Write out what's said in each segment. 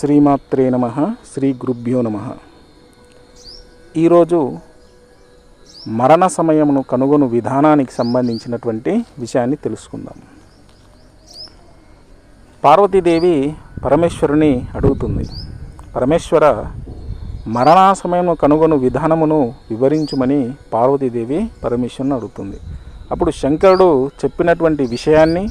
శ్రీమాత్రే నమ శ్రీ గురుభ్యో నమ. ఈరోజు మరణ సమయమును కనుగొను విధానానికి సంబంధించినటువంటి విషయాన్ని తెలుసుకుందాం. పార్వతీదేవి పరమేశ్వరుని అడుగుతుంది. పరమేశ్వర మరణా సమయము కనుగొను విధానమును వివరించుమని పార్వతీదేవి పరమేశ్వరుని అడుగుతుంది. అప్పుడు శంకరుడు చెప్పినటువంటి విషయాన్ని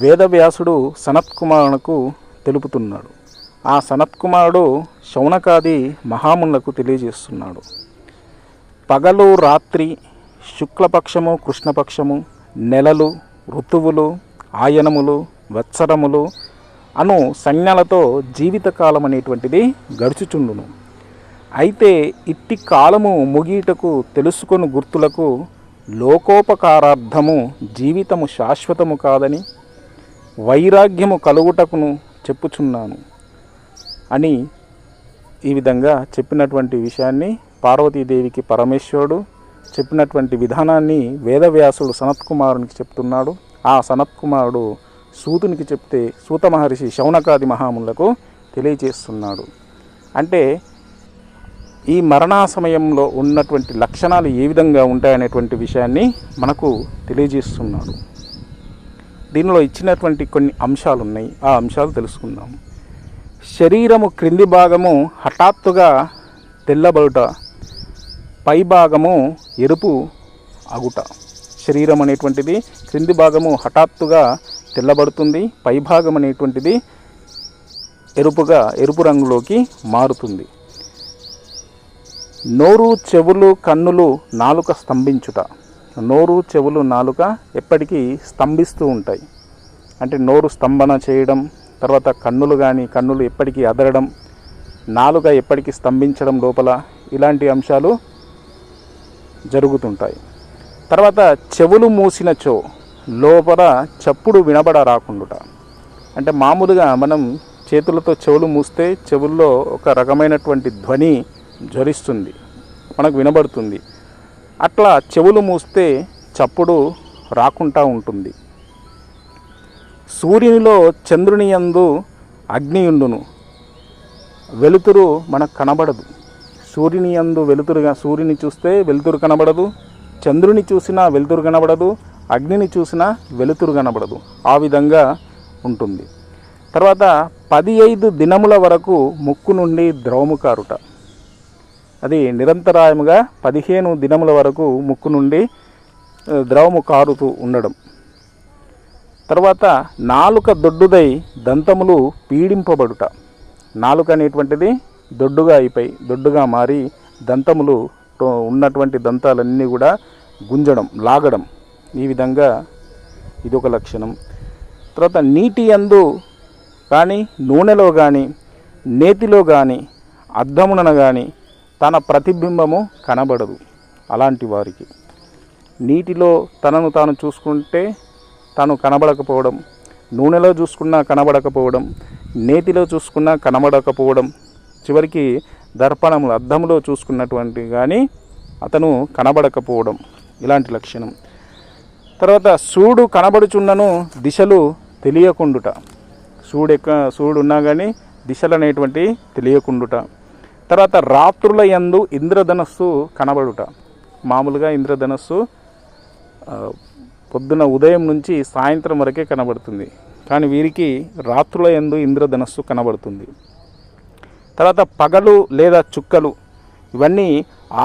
వేదవ్యాసుడు సనత్కుమారునకు తెలుపుతున్నాడు. ఆ సనత్కుమారుడు శౌనకాది మహామునులకు తెలియజేస్తున్నాడు. పగలు రాత్రి శుక్లపక్షము కృష్ణపక్షము నెలలు ఋతువులు ఆయనములు వత్సరములు అను సంజ్ఞలతో జీవితకాలం అనేటువంటిది గడుచుచుండును. అయితే ఇట్టి కాలము ముగియటకు తెలుసుకొని గుర్తులకు లోకోపకారార్థము జీవితము శాశ్వతము కాదని వైరాగ్యము కలుగుటకును చెప్పుచున్నాను అని ఈ విధంగా చెప్పినటువంటి విషయాన్ని పార్వతీదేవికి పరమేశ్వరుడు చెప్పినటువంటి విధానాన్ని వేదవ్యాసుడు సనత్కుమారునికి చెప్తున్నాడు. ఆ సనత్కుమారుడు సూతునికి చెప్తే సూత మహర్షి శౌనకాది మహాములకు తెలియజేస్తున్నాడు. అంటే ఈ మరణా సమయంలో ఉన్నటువంటి లక్షణాలు ఏ విధంగా ఉంటాయనేటువంటి విషయాన్ని మనకు తెలియజేస్తున్నాడు. దీనిలో ఇచ్చినటువంటి కొన్ని అంశాలు ఉన్నాయి ఆ అంశాలు తెలుసుకుందాం. శరీరము క్రింది భాగము హఠాత్తుగా తెల్లబడుట పై భాగము ఎరుపు అగుట. శరీరం అనేటువంటిది క్రింది భాగము హఠాత్తుగా తెల్లబడుతుంది పై భాగం అనేటువంటిది ఎరుపుగా ఎరుపు రంగులోకి మారుతుంది. నోరు చెవులు కన్నులు నాలుక స్తంభించుట. నోరు చెవులు నాలుక ఎప్పటికీ స్తంభిస్తూ ఉంటాయి. అంటే నోరు స్తంభన చేయడం తర్వాత కన్నులు కానీ కన్నులు ఎప్పటికీ అదరడం నాలుక ఎప్పటికీ స్తంభించడం లోపల ఇలాంటి అంశాలు జరుగుతుంటాయి. తర్వాత చెవులు మూసినచో లోపల చప్పుడు వినబడ రాకుండుట. అంటే మామూలుగా మనం చేతులతో చెవులు మూస్తే చెవుల్లో ఒక రకమైనటువంటి ధ్వని జ్వరిస్తుంది మనకు వినబడుతుంది. అట్లా చెవులు మూస్తే చప్పుడు రాకుండా ఉంటుంది. సూర్యునిలో చంద్రుని యందు అగ్నియుండును వెలుతురు మనకు కనబడదు. సూర్యుని యందు వెలుతురుగా సూర్యుని చూస్తే వెలుతురు కనబడదు. చంద్రుని చూసినా వెలుతురు కనబడదు. అగ్నిని చూసినా వెలుతురు కనబడదు. ఆ విధంగా ఉంటుంది. తర్వాత పది ఐదు దినముల వరకు ముక్కు నుండి ద్రవము కారుట అది నిరంతరాయముగా పదిహేను దినముల వరకు ముక్కు నుండి ద్రవము కారుతూ ఉండడం. తర్వాత నాలుక దొడ్డుదై దంతములు పీడింపబడుట. నాలుక అనేటువంటిది దొడ్డుగా అయిపోయి దొడ్డుగా మారి దంతములు ఉన్నటువంటి దంతాలన్నీ కూడా గుంజడం లాగడం. ఈ విధంగా ఇది ఒక లక్షణం. తర్వాత నీటి అందు కానీ నూనెలో కానీ నేతిలో కానీ అద్దమునన కానీ తన ప్రతిబింబము కనబడదు అలాంటి వారికి. నీటిలో తనను తాను చూసుకుంటే తాను కనబడకపోవడం నూనెలో చూసుకున్నా కనబడకపోవడం నేతిలో చూసుకున్నా కనబడకపోవడం చివరికి దర్పణములు అద్దంలో చూసుకున్నటువంటి కానీ అతను కనబడకపోవడం ఇలాంటి లక్షణం. తర్వాత సూడు కనబడుచున్నను దిశలు తెలియకుండుట. సూడు ఎక్క సూడు ఉన్నా కానీ దిశలు అనేటువంటి తెలియకుండుట. తర్వాత రాత్రుల యందు ఇంద్రధనస్సు కనబడుట. మామూలుగా ఇంద్రధనస్సు పొద్దున ఉదయం నుంచి సాయంత్రం వరకే కనబడుతుంది. కానీ వీరికి రాత్రుల యందు ఇంద్రధనస్సు కనబడుతుంది. తర్వాత పగలు లేదా చుక్కలు ఇవన్నీ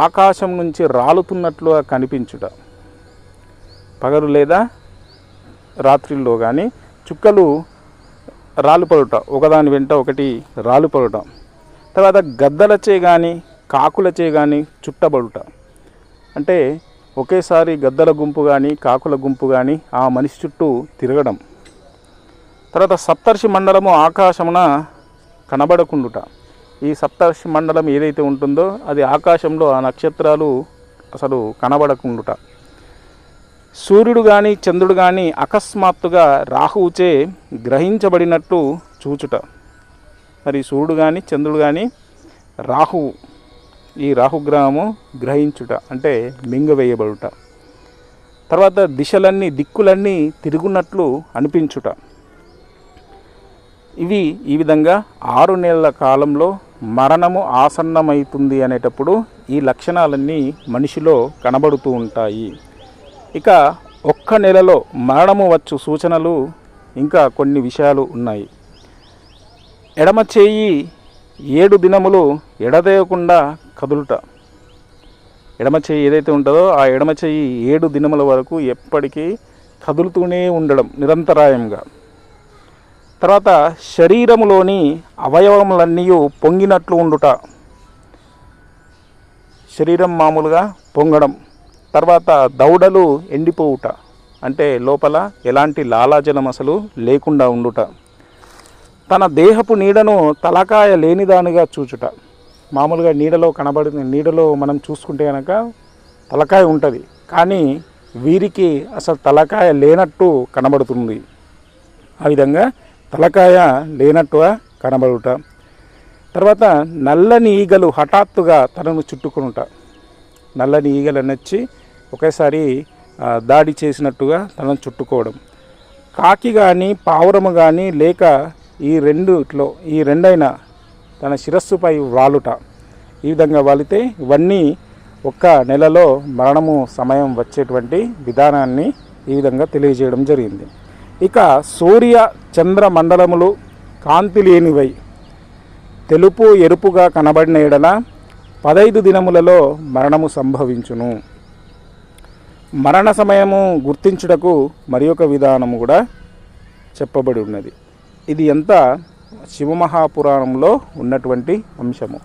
ఆకాశం నుంచి రాలుతున్నట్లుగా కనిపించుట. పగలు లేదా రాత్రిలో కానీ చుక్కలు రాలుపడుట ఒకదాని వెంట ఒకటి రాలుపడటం. తర్వాత గద్దలచే కానీ కాకులచే కానీ చుట్టబడుట. అంటే ఒకేసారి గద్దల గుంపు కానీ కాకుల గుంపు కానీ ఆ మనిషి చుట్టూ తిరగడం. తర్వాత సప్తర్షి మండలము ఆకాశమున కనబడకుండుట. ఈ సప్తర్షి మండలం ఏదైతే ఉంటుందో అది ఆకాశంలో ఆ నక్షత్రాలు అసలు కనబడకుండుట. సూర్యుడు కానీ చంద్రుడు కానీ అకస్మాత్తుగా రాహువుచే గ్రహించబడినట్టు చూచుట. మరి సూర్యుడు కానీ చంద్రుడు కానీ రాహువు ఈ రాహుగ్రహము గ్రహించుట అంటే మింగవేయబడుట తర్వాత దిశలన్నీ దిక్కులన్నీ తిరుగున్నట్లు అనిపించుట. ఇవి ఈ విధంగా ఆరు నెలల కాలంలో మరణము ఆసన్నమవుతుంది అనేటప్పుడు ఈ లక్షణాలన్నీ మనిషిలో కనబడుతూ ఉంటాయి. ఇక ఒక్క నెలలో మరణము వచ్చు సూచనలు ఇంకా కొన్ని విషయాలు ఉన్నాయి. ఎడమ చేయి ఏడు దినములు ఎడదేయకుండా కదులుట. ఎడమ చేయి ఏదైతే ఉంటుందో ఆ ఎడమ చేయి ఏడు దినముల వరకు ఎప్పటికీ కదులుతూనే ఉండడం నిరంతరాయంగా. తర్వాత శరీరములోని అవయవములన్నీ పొంగినట్లు ఉండుట. శరీరం మామూలుగా పొంగడం. తర్వాత దౌడలు ఎండిపోవుట. అంటే లోపల ఎలాంటి లాలాజలం అసలు లేకుండా ఉండుట. తన దేహపు నీడను తలకాయ లేనిదానిగా చూచుట. మామూలుగా నీడలో కనబడుతుంది నీడలో మనం చూసుకుంటే కనుక తలకాయ ఉంటుంది. కానీ వీరికి అసలు తలకాయ లేనట్టు కనబడుతుంది. ఆ విధంగా తలకాయ లేనట్టుగా కనబడుట. తర్వాత నల్లని ఈగలు హఠాత్తుగా తనను చుట్టుకునుట. నల్లని ఈగలు నచ్చి ఒకేసారి దాడి చేసినట్టుగా తనను చుట్టుకోవడం. కాకి కానీ పావురము కానీ లేక ఈ రెండులో ఈ రెండైన తన శిరస్సుపై వాలుట. ఈ విధంగా వాలితే ఇవన్నీ ఒక్క నెలలో మరణము సమయం వచ్చేటువంటి విధానాన్ని ఈ విధంగా తెలియజేయడం జరిగింది. ఇక సూర్య చంద్ర మండలములు కాంతి లేనివై తెలుపు ఎరుపుగా కనబడిన ఎడల పదైదు దినములలో మరణము సంభవించును. మరణ సమయము గుర్తించుటకు మరి ఒక విధానము కూడా చెప్పబడి ఉన్నది. ఇది ఎంత శివమహాపురాణంలో ఉన్నటువంటి అంశము.